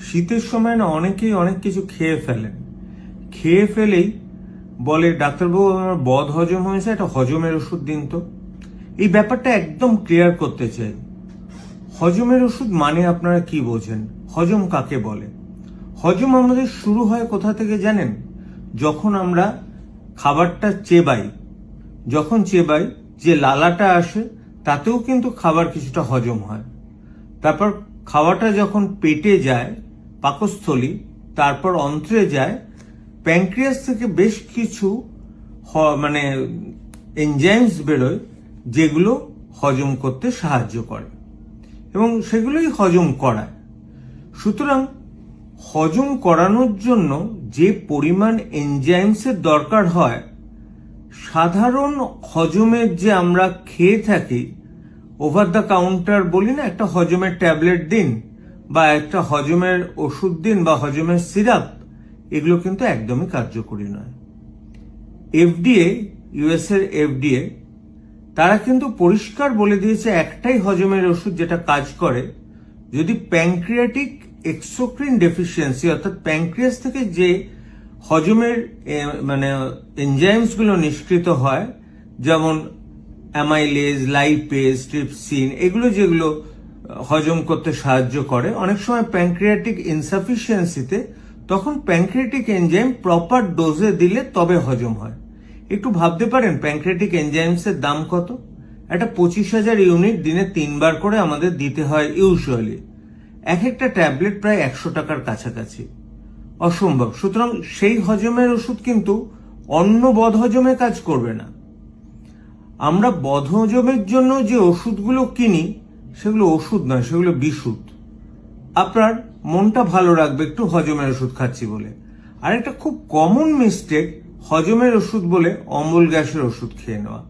শীতের সময় না অনেকেই অনেক কিছু খেয়ে ফেলেন খেয়ে ফেলেই বলে, ডাক্তারবাবু, আমার বদ হজম হয়েছে, একটা হজমের ওষুধ দিন তো। এই ব্যাপারটা একদম ক্লিয়ার করতে চাই। হজমের ওষুধ মানে আপনারা কি বোঝেন? হজম কাকে বলে? হজম আমাদের শুরু হয় কোথা থেকে জানেন? যখন আমরা খাবারটা চেবাই। যখন চেবাই, যে লালাটা আসে, তাতেও কিন্তু খাবার কিছুটা হজম হয়। তারপর খাওয়াটা যখন পেটে যায় পাকস্থলী, তারপর অন্ত্রে যায়, প্যানক্রিয়াস থেকে বেশ কিছু মানে এনজাইমস বেরোয়, যেগুলো হজম করতে সাহায্য করে। এবং সেগুলোই হজম করায়। সুতরাং, হজম করানোর জন্য যে পরিমাণ এনজাইমসের দরকার হয়, সাধারণ হজমের যে আমরা খেয়ে থাকি ওভার দ্য কাউন্টার বলি না, একটা হজমের ট্যাবলেট দিন বা একটা হজমের ওষুধ দিন বা হজমের সিরাপ, এগুলো কিন্তু একদমই কার্যকরী নয়। এফডিএ ইউএস এর এফডিএ, তারা কিন্তু পরিষ্কার বলে দিয়েছে একটাই হজমের ওষুধ যেটা কাজ করে, যদি প্যানক্রিয়াটিক এক্সোক্রিন ডেফিসিয়েন্সি, অর্থাৎ প্যানক্রিয়াস থেকে যে হজমের মানে এনজাইমসগুলো নিষ্কৃত হয়, যেমন অ্যামাইলেজ, লাইপেজ, ট্রিপসিন, এগুলো যেগুলো হজম করতে সাহায্য করে। অনেক সময় প্যাঙ্ক্রিয়াটিক ইনসাফিসিয়েন্সিতে তখন প্যাঙ্ক্রিয়াটিক এনজাইম প্রপার ডোজে দিলে তবে হজম হয়। একটু ভাবতে পারেন প্যানক্রিয়াটিক এনজাইমসের দাম কত? একটা পঁচিশ হাজার ইউনিট দিনে তিনবার করে আমাদের দিতে হয় ইউজুয়ালি এক একটা ট্যাবলেট প্রায় একশো টাকার কাছাকাছি। অসম্ভব। সুতরাং সেই হজমের ওষুধ কিন্তু অন্য বদহজমে কাজ করবে না। আমরা বদহজমের জন্য যে ওষুধগুলো কিনি সেগুলো ওষুধ নয়, সেগুলো বিশুদ্ধ। আপনার মনটা ভালো রাখবে, একটু হজমের ওষুধ খাচ্ছি বলে। আর একটা খুব কমন মিস্টেক হজমের ওষুধ বলে অম্বল গ্যাসের ওষুধ খেয়ে নেওয়া।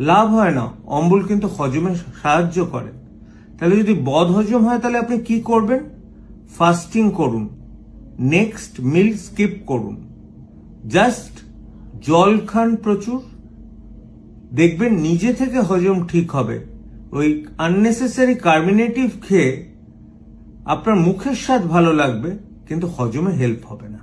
লাভ হয় না, অম্বল কিন্তু হজমে সাহায্য করে। তাহলে যদি বদ হজম হয়, তাহলে আপনি কি করবেন? ফাস্টিং করুন। নেক্সট মিল স্কিপ করুন। জাস্ট জল খান প্রচুর। দেখবেন নিজে থেকে হজম ঠিক হবে। ওই আননেসেসারি কার্মিনেটিভ খেয়ে আপনার মুখের স্বাদ ভালো লাগবে কিন্তু হজমে হেল্প হবে না।